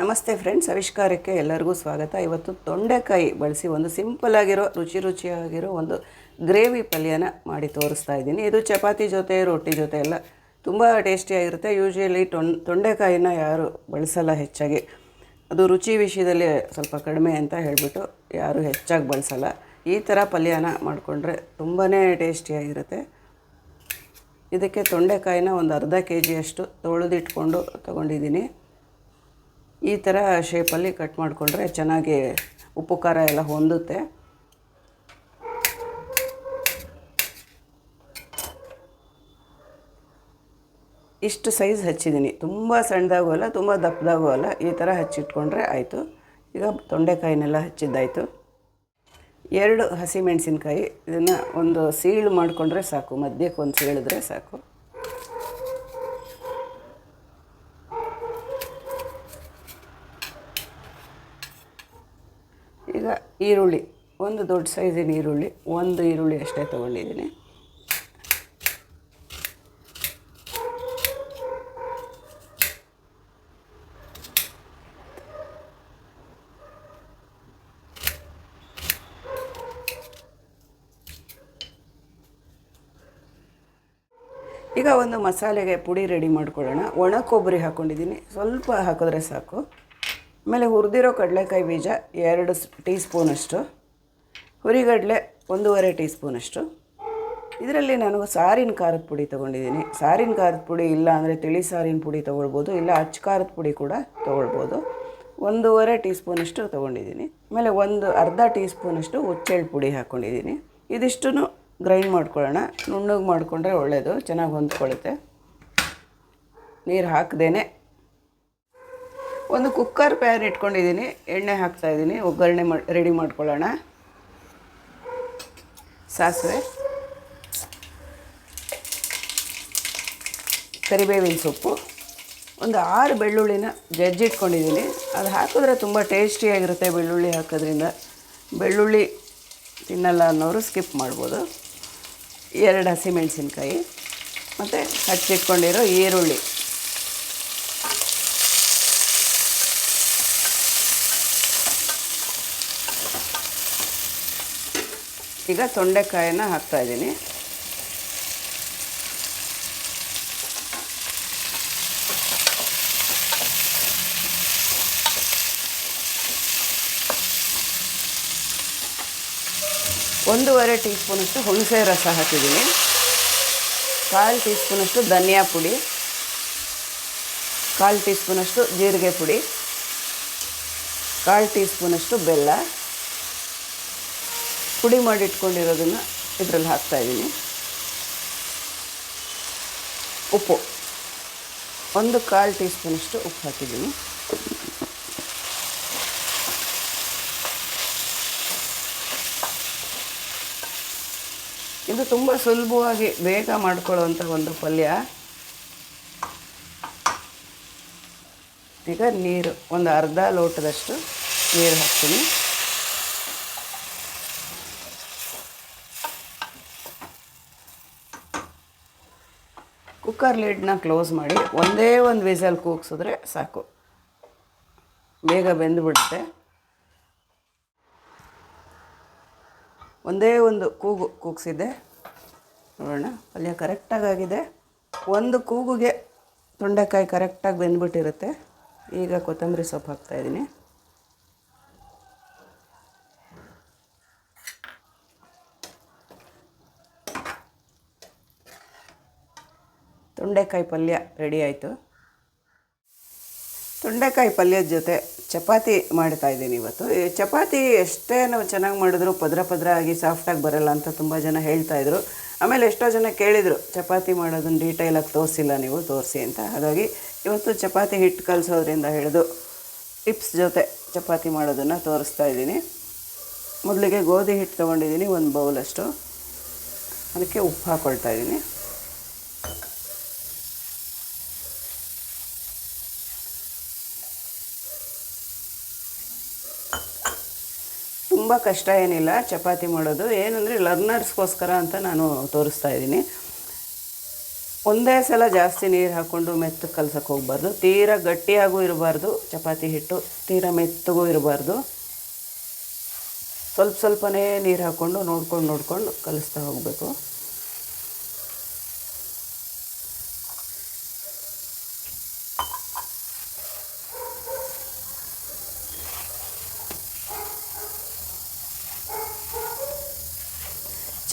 ನಮಸ್ತೆ ಫ್ರೆಂಡ್ಸ್, ಆವಿಷ್ಕಾರಕ್ಕೆ ಎಲ್ಲರಿಗೂ ಸ್ವಾಗತ. ಇವತ್ತು ತೊಂಡೆಕಾಯಿ ಬಳಸಿ ಒಂದು ಸಿಂಪಲ್ ಆಗಿರೋ, ರುಚಿ ರುಚಿಯಾಗಿರೋ ಒಂದು ಗ್ರೇವಿ ಪಲ್ಯನ ಮಾಡಿ ತೋರಿಸ್ತಾ ಇದ್ದೀನಿ. ಇದು ಚಪಾತಿ ಜೊತೆ, ರೊಟ್ಟಿ ಜೊತೆ ಎಲ್ಲ ತುಂಬ ಟೇಸ್ಟಿಯಾಗಿರುತ್ತೆ ಯೂಶ್ವಲಿ ಟೊನ್ ತೊಂಡೆಕಾಯಿನ ಯಾರು ಬಳಸಲ್ಲ ಹೆಚ್ಚಾಗಿ. ಅದು ರುಚಿ ವಿಷಯದಲ್ಲಿ ಸ್ವಲ್ಪ ಕಡಿಮೆ ಅಂತ ಹೇಳಿಬಿಟ್ಟು ಯಾರು ಹೆಚ್ಚಾಗಿ ಬಳಸಲ್ಲ. ಈ ಥರ ಪಲ್ಯನ ಮಾಡಿಕೊಂಡ್ರೆ ತುಂಬಾ ಟೇಸ್ಟಿಯಾಗಿರುತ್ತೆ ಇದಕ್ಕೆ ತೊಂಡೆಕಾಯಿನ ಒಂದು ಅರ್ಧ ಕೆ ಜಿಯಷ್ಟು ತೊಳೆದಿಟ್ಕೊಂಡು ತೊಗೊಂಡಿದ್ದೀನಿ. ಈ ಥರ ಶೇಪಲ್ಲಿ ಕಟ್ ಮಾಡಿಕೊಂಡ್ರೆ ಚೆನ್ನಾಗಿ ಉಪ್ಪು ಖಾರ ಎಲ್ಲ ಹೊಂದುತ್ತೆ. ಇಷ್ಟು ಸೈಜ್ ಹಚ್ಚಿದ್ದೀನಿ ತುಂಬ ಸಣ್ಣದಾಗೂ ಅಲ್ಲ, ತುಂಬ ದಪ್ಪದಾಗೂ ಅಲ್ಲ, ಈ ಥರ ಹಚ್ಚಿಟ್ಕೊಂಡ್ರೆ ಆಯಿತು. ಈಗ ತೊಂಡೆಕಾಯಿನೆಲ್ಲ ಹಚ್ಚಿದ್ದಾಯಿತು. ಎರಡು ಹಸಿಮೆಣಸಿನ್ಕಾಯಿ ಇದನ್ನು ಒಂದು ಸೀಳು ಮಾಡಿಕೊಂಡ್ರೆ ಸಾಕು, ಮಧ್ಯಕ್ಕೆ ಒಂದು ಸೀಳಿದ್ರೆ ಸಾಕು. ಈಗ ಈರುಳ್ಳಿ, ಒಂದು ದೊಡ್ಡ ಸೈಜಿನ ಈರುಳ್ಳಿ, ಒಂದು ಈರುಳ್ಳಿ ಅಷ್ಟೇ ತೊಗೊಂಡಿದ್ದೀನಿ. ಈಗ ಒಂದು ಮಸಾಲೆಗೆ ಪುಡಿ ರೆಡಿ ಮಾಡ್ಕೊಳ್ಳೋಣ. ಒಣ ಕೊಬ್ಬರಿ ಹಾಕ್ಕೊಂಡಿದ್ದೀನಿ. ಸ್ವಲ್ಪ ಹಾಕಿದ್ರೆ ಸಾಕು. ಆಮೇಲೆ ಹುರಿದಿರೋ ಕಡಲೆಕಾಯಿ ಬೀಜ ಎರಡು ಟೀ ಸ್ಪೂನಷ್ಟು ಹುರಿಗಡಲೆ ಒಂದೂವರೆ ಟೀ ಸ್ಪೂನಷ್ಟು ಇದರಲ್ಲಿ ನಾನು ಸಾರಿನ ಖಾರದ ಪುಡಿ ತೊಗೊಂಡಿದ್ದೀನಿ. ಸಾರಿನ ಖಾರದ ಪುಡಿ ಇಲ್ಲ ಅಂದರೆ ತಿಳಿ ಸಾರಿನ ಪುಡಿ ತೊಗೊಳ್ಬೋದು, ಇಲ್ಲ ಅಚ್ಚ ಖಾರದ ಪುಡಿ ಕೂಡ ತೊಗೊಳ್ಬೋದು. ಒಂದೂವರೆ ಟೀ ಸ್ಪೂನಷ್ಟು ತೊಗೊಂಡಿದ್ದೀನಿ. ಆಮೇಲೆ ಒಂದು ಅರ್ಧ ಟೀ ಸ್ಪೂನಷ್ಟು ಹುಚ್ಚೆಳ್ಳು ಪುಡಿ ಹಾಕ್ಕೊಂಡಿದ್ದೀನಿ ಇದಿಷ್ಟನ್ನು ಗ್ರೈಂಡ್ ಮಾಡ್ಕೊಳ್ಳೋಣ. ನುಣ್ಣಗೆ ಮಾಡಿಕೊಂಡ್ರೆ ಒಳ್ಳೆಯದು ಚೆನ್ನಾಗಿ ಹೊಂದ್ಕೊಳ್ಳುತ್ತೆ. ನೀರು ಹಾಕ್ದೇನೆ ಒಂದು ಕುಕ್ಕರ್ ಪ್ಯಾನ್ ಇಟ್ಕೊಂಡಿದ್ದೀನಿ, ಎಣ್ಣೆ ಹಾಕ್ತಾಯಿದ್ದೀನಿ ಒಗ್ಗರಣೆ ಮಾಡಿ ರೆಡಿ ಮಾಡ್ಕೊಳ್ಳೋಣ. ಸಾಸಿವೆ. ಕರಿಬೇವಿನ ಸೊಪ್ಪು. ಒಂದು ಆರು ಬೆಳ್ಳುಳ್ಳಿನ ಜಜ್ಜಿಟ್ಕೊಂಡಿದ್ದೀನಿ ಅದು ಹಾಕಿದ್ರೆ ತುಂಬ ಟೇಸ್ಟಿಯಾಗಿರುತ್ತೆ ಬೆಳ್ಳುಳ್ಳಿ ಹಾಕೋದ್ರಿಂದ. ಬೆಳ್ಳುಳ್ಳಿ ತಿನ್ನಲ್ಲ ಅನ್ನೋರು ಸ್ಕಿಪ್ ಮಾಡ್ಬೋದು. ಎರಡು ಹಸಿಮೆಣಸಿನ್ಕಾಯಿ. ಮತ್ತು ಹಚ್ಚಿಟ್ಕೊಂಡಿರೋ ಈರುಳ್ಳಿ. ಈಗ ತೊಂಡೆಕಾಯನ್ನ ಹಾಕ್ತಾ ಇದ್ದೀನಿ. ಒಂದೂವರೆ ಟೀ ಸ್ಪೂನಷ್ಟು ಹುಣಸೆ ರಸ ಹಾಕಿದ್ದೀನಿ. ಕಾಲು ಟೀ ಸ್ಪೂನಷ್ಟು ಧನಿಯಾ ಪುಡಿ. ಕಾಲು ಟೀ ಸ್ಪೂನಷ್ಟು ಜೀರಿಗೆ ಪುಡಿ. ಕಾಲು ಟೀ ಸ್ಪೂನಷ್ಟು ಬೆಲ್ಲ. ಪುಡಿ ಮಾಡಿಟ್ಕೊಂಡಿರೋದನ್ನು ಇದರಲ್ಲಿ ಹಾಕ್ತಾಯಿದ್ದೀನಿ ಉಪ್ಪು. ಒಂದು ಕಾಲು ಟೀ ಸ್ಪೂನಷ್ಟು ಉಪ್ಪು ಹಾಕಿದ್ದೀನಿ. ಇದು ತುಂಬ ಸುಲಭವಾಗಿ ಬೇಗ ಮಾಡ್ಕೊಳ್ಳುವಂಥ ಒಂದು ಪಲ್ಯ. ಈಗ ನೀರು, ಒಂದು ಅರ್ಧ ಲೋಟದಷ್ಟು ನೀರು ಹಾಕ್ತೀನಿ. ಕುಕ್ಕರ್ ಲಿಡ್ನ ಕ್ಲೋಸ್ ಮಾಡಿ ಒಂದೇ ಒಂದು ವಿಸಲ್ ಕೂಗಿಸಿದ್ರೆ ಸಾಕು. ಬೇಗ ಬೆಂದುಬಿಡುತ್ತೆ. ಒಂದೇ ಒಂದು ಕೂಗು ಕೂಗಿಸಿದ್ದೆ. ನೋಡೋಣ, ಪಲ್ಯ ಕರೆಕ್ಟಾಗಿ ಆಗಿದೆ ಒಂದು ಕೂಗುಗೆ ತೊಂಡೆಕಾಯಿ ಕರೆಕ್ಟಾಗಿ ಬೆಂದ್ಬಿಟ್ಟಿರುತ್ತೆ. ಈಗ ಕೊತ್ತಂಬರಿ ಸೊಪ್ಪು ಹಾಕ್ತಾಯಿದ್ದೀನಿ ತೊಂಡೆಕಾಯಿ ಪಲ್ಯ ರೆಡಿ ಆಯಿತು. ತೊಂಡೆಕಾಯಿ ಪಲ್ಯದ ಜೊತೆ ಚಪಾತಿ ಮಾಡ್ತಾ ಇದ್ದೀನಿ ಇವತ್ತು. ಚಪಾತಿ ಎಷ್ಟೇ ನಾವು ಚೆನ್ನಾಗಿ ಮಾಡಿದ್ರು ಪದ್ರ ಪದ್ರ ಆಗಿ ಸಾಫ್ಟಾಗಿ ಬರಲ್ಲ ಅಂತ ತುಂಬ ಜನ ಹೇಳ್ತಾಯಿದ್ರು ಆಮೇಲೆ ಎಷ್ಟೋ ಜನ ಕೇಳಿದರು, ಚಪಾತಿ ಮಾಡೋದನ್ನು ಡೀಟೇಲಾಗಿ ತೋರಿಸಿಲ್ಲ ನೀವು, ತೋರಿಸಿ ಅಂತ. ಹಾಗಾಗಿ ಇವತ್ತು ಚಪಾತಿ ಹಿಟ್ಟು ಕಲಿಸೋದ್ರಿಂದ ಹಿಡಿದು ಟಿಪ್ಸ್ ಜೊತೆ ಚಪಾತಿ ಮಾಡೋದನ್ನು ತೋರಿಸ್ತಾ ಇದ್ದೀನಿ. ಮೊದಲಿಗೆ ಗೋಧಿ ಹಿಟ್ಟು ತೊಗೊಂಡಿದ್ದೀನಿ, ಒಂದು ಬೌಲಷ್ಟು ಅದಕ್ಕೆ ಉಪ್ಪು ಹಾಕ್ಕೊಳ್ತಾ ಇದ್ದೀನಿ. ತುಂಬ ಕಷ್ಟ ಏನಿಲ್ಲ, ಚಪಾತಿ ಮಾಡೋದು. ಏನಂದರೆ ಲರ್ನರ್ಸ್ಗೋಸ್ಕರ ಅಂತ ನಾನು ತೋರಿಸ್ತಾ ಇದ್ದೀನಿ. ಒಂದೇ ಸಲ ಜಾಸ್ತಿ ನೀರು ಹಾಕ್ಕೊಂಡು ಮೆತ್ತಗೆ ಕಲ್ಸಕ್ಕೆ ಹೋಗ್ಬಾರ್ದು. ತೀರಾ ಗಟ್ಟಿಯಾಗೂ ಇರಬಾರ್ದು, ಚಪಾತಿ ಹಿಟ್ಟು ತೀರಾ ಮೆತ್ತಗೂ ಇರಬಾರ್ದು. ಸ್ವಲ್ಪ ಸ್ವಲ್ಪನೇ ನೀರು ಹಾಕ್ಕೊಂಡು ನೋಡ್ಕೊಂಡು ನೋಡ್ಕೊಂಡು ಕಲಿಸ್ತಾ ಹೋಗಬೇಕು.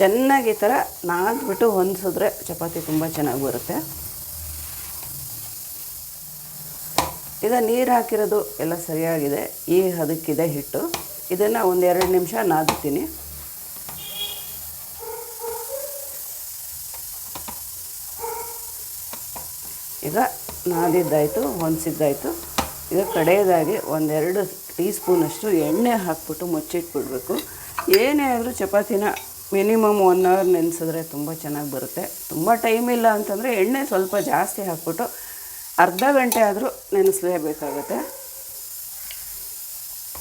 ಚೆನ್ನಾಗಿ ಈ ಥರ ನಾದ್ಬಿಟ್ಟು ಹೊಂದಿಸಿದ್ರೆ ಚಪಾತಿ ತುಂಬ ಚೆನ್ನಾಗಿ ಬರುತ್ತೆ. ಈಗ ನೀರು ಹಾಕಿರೋದು ಎಲ್ಲ ಸರಿಯಾಗಿದೆ. ಈ ಅದಕ್ಕಿದೆ ಹಿಟ್ಟು. ಇದನ್ನು ಒಂದು ಎರಡು ನಿಮಿಷ ನಾದ್ತೀನಿ. ಈಗ ನಾದಿದ್ದಾಯಿತು, ಹೊಂದಿಸಿದ್ದಾಯಿತು. ಈಗ ಕಡೆಯದಾಗಿ ಒಂದೆರಡು ಟೀ ಸ್ಪೂನಷ್ಟು ಎಣ್ಣೆ ಹಾಕ್ಬಿಟ್ಟು ಮುಚ್ಚಿಟ್ಬಿಡ್ಬೇಕು. ಏನೇ ಆದರೂ ಚಪಾತಿನ ಮಿನಿಮಮ್ ಒನ್ ಅವರ್ ನೆನೆಸಿದ್ರೆ ತುಂಬ ಚೆನ್ನಾಗಿ ಬರುತ್ತೆ. ತುಂಬ ಟೈಮ್ ಇಲ್ಲ ಅಂತಂದರೆ ಎಣ್ಣೆ ಸ್ವಲ್ಪ ಜಾಸ್ತಿ ಹಾಕ್ಬಿಟ್ಟು ಅರ್ಧ ಗಂಟೆ ಆದರೂ ನೆನೆಸಲೇಬೇಕಾಗುತ್ತೆ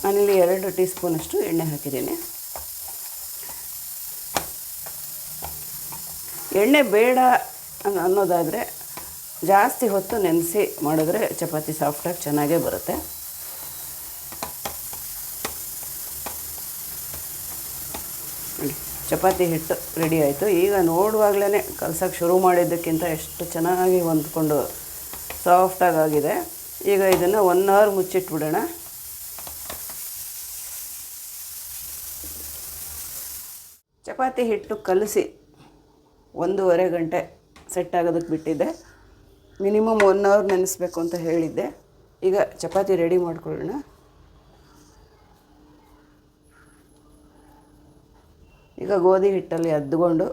ನಾನಿಲ್ಲಿ ಎರಡು ಟೀ ಸ್ಪೂನಷ್ಟು ಎಣ್ಣೆ ಹಾಕಿದ್ದೀನಿ. ಎಣ್ಣೆ ಬೇಡ ಅನ್- ಅನ್ನೋದಾದರೆ ಜಾಸ್ತಿ ಹೊತ್ತು ನೆನೆಸಿ ಮಾಡಿದ್ರೆ ಚಪಾತಿ ಸಾಫ್ಟಾಗಿ ಚೆನ್ನಾಗೇ ಬರುತ್ತೆ. ಚಪಾತಿ ಹಿಟ್ಟು ರೆಡಿ ಆಯಿತು. ಈಗ ನೋಡುವಾಗಲೇ ಕಲ್ಸೋಕ್ಕೆ ಶುರು ಮಾಡಿದ್ದಕ್ಕಿಂತ ಎಷ್ಟು ಚೆನ್ನಾಗಿ ಹೊಂದ್ಕೊಂಡು ಸಾಫ್ಟಾಗಿ ಆಗಿದೆ. ಈಗ ಇದನ್ನು ಒನ್ ಅವರ್ ಮುಚ್ಚಿಟ್ಬಿಡೋಣ. ಚಪಾತಿ ಹಿಟ್ಟು ಕಲಸಿ ಒಂದೂವರೆ ಗಂಟೆ ಸೆಟ್ ಆಗೋದಕ್ಕೆ ಬಿಟ್ಟಿದ್ದೆ. ಮಿನಿಮಮ್ ಒನ್ ಅವರ್ ನೆನೆಸ್ಬೇಕು ಅಂತ ಹೇಳಿದ್ದೆ. ಈಗ ಚಪಾತಿ ರೆಡಿ ಮಾಡ್ಕೊಳ್ಳೋಣ. ಈಗ ಗೋಧಿ ಹಿಟ್ಟಲ್ಲಿ ಅದ್ದುಕೊಂಡು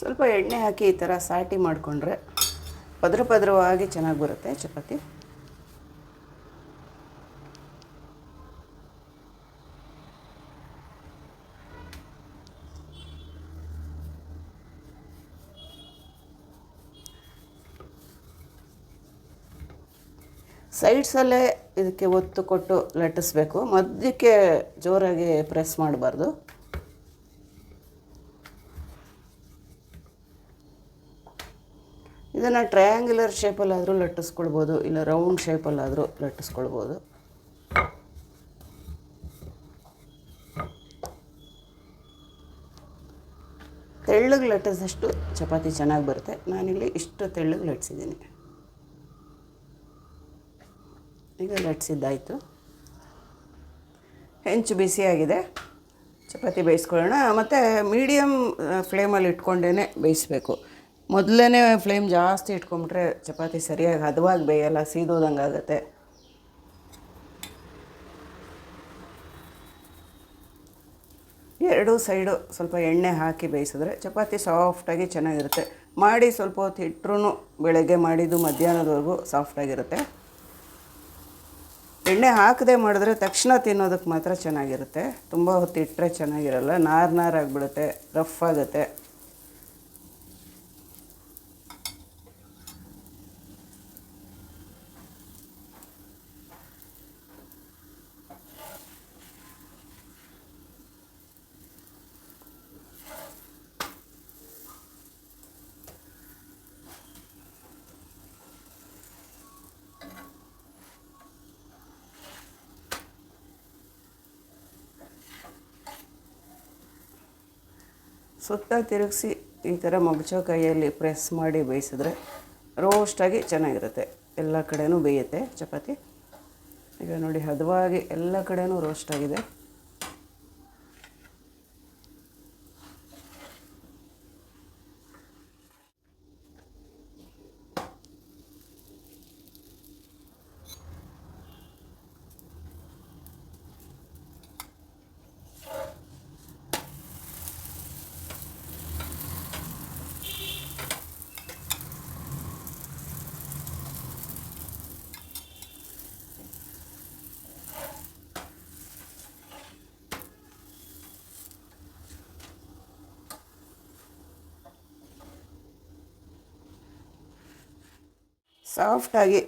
ಸ್ವಲ್ಪ ಎಣ್ಣೆ ಹಾಕಿ ಈ ಥರ ಸಾಟಿ ಮಾಡಿಕೊಂಡ್ರೆ ಪದ್ರ ಪದ್ರವಾಗಿ ಚೆನ್ನಾಗಿ ಬರುತ್ತೆ ಚಪಾತಿ. ಸೈಡ್ಸಲ್ಲೇ ಇದಕ್ಕೆ ಒತ್ತು ಕೊಟ್ಟು ಲಟ್ಟಿಸ್ಬೇಕು. ಮಧ್ಯಕ್ಕೆ ಜೋರಾಗಿ ಪ್ರೆಸ್ ಮಾಡಬಾರ್ದು. ಇದನ್ನು ಟ್ರಯಾಂಗ್ಯುಲರ್ ಶೇಪಲ್ಲಾದರೂ ಲಟ್ಟಿಸ್ಕೊಳ್ಬೋದು, ಇಲ್ಲ ರೌಂಡ್ ಶೇಪಲ್ಲಾದರೂ ಲಟ್ಟಿಸ್ಕೊಳ್ಬೋದು. ತೆಳ್ಳಗೆ ಲಟ್ಟಿಸಿದಷ್ಟು ಚಪಾತಿ ಚೆನ್ನಾಗಿ ಬರುತ್ತೆ. ನಾನಿಲ್ಲಿ ಇಷ್ಟು ತೆಳ್ಳಗೆ ಲಟ್ಸಿದ್ದೀನಿ ಈಗ ಲಟ್ಸಿದ್ದಾಯಿತು ಹೆಂಚು ಬಿಸಿಯಾಗಿದೆ. ಚಪಾತಿ ಬೇಯಿಸ್ಕೊಳ್ಳೋಣ. ಮತ್ತು ಮೀಡಿಯಮ್ ಫ್ಲೇಮಲ್ಲಿ ಇಟ್ಕೊಂಡೇ ಬೇಯಿಸ್ಬೇಕು. ಮೊದಲೇ ಫ್ಲೇಮ್ ಜಾಸ್ತಿ ಇಟ್ಕೊಂಬಿಟ್ರೆ ಚಪಾತಿ ಸರಿಯಾಗಿ ಹದವಾಗಿ ಬೇಯಲ್ಲ, ಸೀದೋದಂಗೆ ಆಗುತ್ತೆ. ಎರಡೂ ಸೈಡು ಸ್ವಲ್ಪ ಎಣ್ಣೆ ಹಾಕಿ ಬೇಯಿಸಿದ್ರೆ ಚಪಾತಿ ಸಾಫ್ಟಾಗಿ ಚೆನ್ನಾಗಿರುತ್ತೆ. ಮಾಡಿ ಸ್ವಲ್ಪ ಹೊತ್ತು ಇಟ್ಟರು ಬೆಳಗ್ಗೆ ಮಾಡಿದ್ದು ಮಧ್ಯಾಹ್ನದವರೆಗೂ ಸಾಫ್ಟಾಗಿರುತ್ತೆ ಎಣ್ಣೆ ಹಾಕದೆ ಮಾಡಿದ್ರೆ ತಕ್ಷಣ ತಿನ್ನೋದಕ್ಕೆ ಮಾತ್ರ ಚೆನ್ನಾಗಿರುತ್ತೆ. ತುಂಬ ಹೊತ್ತು ಇಟ್ಟರೆ ಚೆನ್ನಾಗಿರಲ್ಲ. ನಾರು ನಾರಾಗಿಬಿಡುತ್ತೆ ರಫ್ ಆಗುತ್ತೆ. ಸುತ್ತ ತಿರುಗಿಸಿ ಈ ಥರ ಮಗುಚೋ ಕೈಯಲ್ಲಿ ಪ್ರೆಸ್ ಮಾಡಿ ಬೇಯಿಸಿದ್ರೆ ರೋಸ್ಟಾಗಿ ಚೆನ್ನಾಗಿರುತ್ತೆ. ಎಲ್ಲ ಕಡೆಯೂ ಬೇಯುತ್ತೆ. ಚಪಾತಿ. ಈಗ ನೋಡಿ ಹದವಾಗಿ ಎಲ್ಲ ಕಡೆಯೂ ರೋಸ್ಟ್ ಆಗಿದೆ. ಸಾಫ್ಟಾಗಿ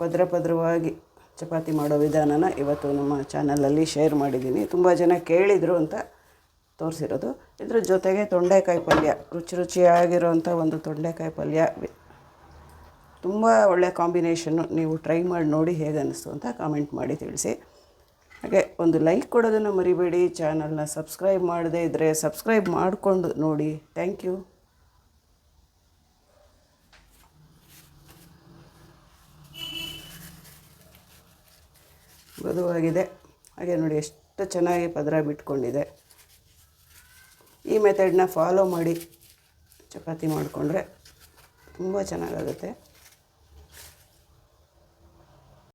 ಪದ್ರ ಪದ್ರವಾಗಿ ಚಪಾತಿ ಮಾಡೋ ವಿಧಾನನ ಇವತ್ತು ನಮ್ಮ ಚಾನಲಲ್ಲಿ ಶೇರ್ ಮಾಡಿದ್ದೀನಿ. ತುಂಬ ಜನ ಕೇಳಿದರು ಅಂತ ತೋರಿಸಿರೋದು. ಇದ್ರ ಜೊತೆಗೆ ತೊಂಡೆಕಾಯಿ ಪಲ್ಯ, ರುಚಿ ರುಚಿಯಾಗಿರುವಂಥ ಒಂದು ತೊಂಡೆಕಾಯಿ ಪಲ್ಯ. ತುಂಬ ಒಳ್ಳೆಯ ಕಾಂಬಿನೇಷನ್ನು ನೀವು ಟ್ರೈ ಮಾಡಿ ನೋಡಿ ಹೇಗೆ ಅನ್ನಿಸ್ತು ಅಂತ ಕಾಮೆಂಟ್ ಮಾಡಿ ತಿಳಿಸಿ. ಹಾಗೆ ಒಂದು ಲೈಕ್ ಕೊಡೋದನ್ನು ಮರಿಬೇಡಿ. ಚಾನಲ್ನ ಸಬ್ಸ್ಕ್ರೈಬ್ ಮಾಡದೇ ಇದ್ದರೆ ಸಬ್ಸ್ಕ್ರೈಬ್ ಮಾಡಿಕೊಂಡು ನೋಡಿ. Thank you. ಮೃದುವಾಗಿದೆ ಹಾಗೆ ನೋಡಿ ಎಷ್ಟು ಚೆನ್ನಾಗಿ ಪದರ ಬಿಟ್ಕೊಂಡಿದೆ. ಈ ಮೆಥಡನ್ನ ಫಾಲೋ ಮಾಡಿ ಚಪಾತಿ ಮಾಡಿಕೊಂಡ್ರೆ ತುಂಬ ಚೆನ್ನಾಗಾಗುತ್ತೆ.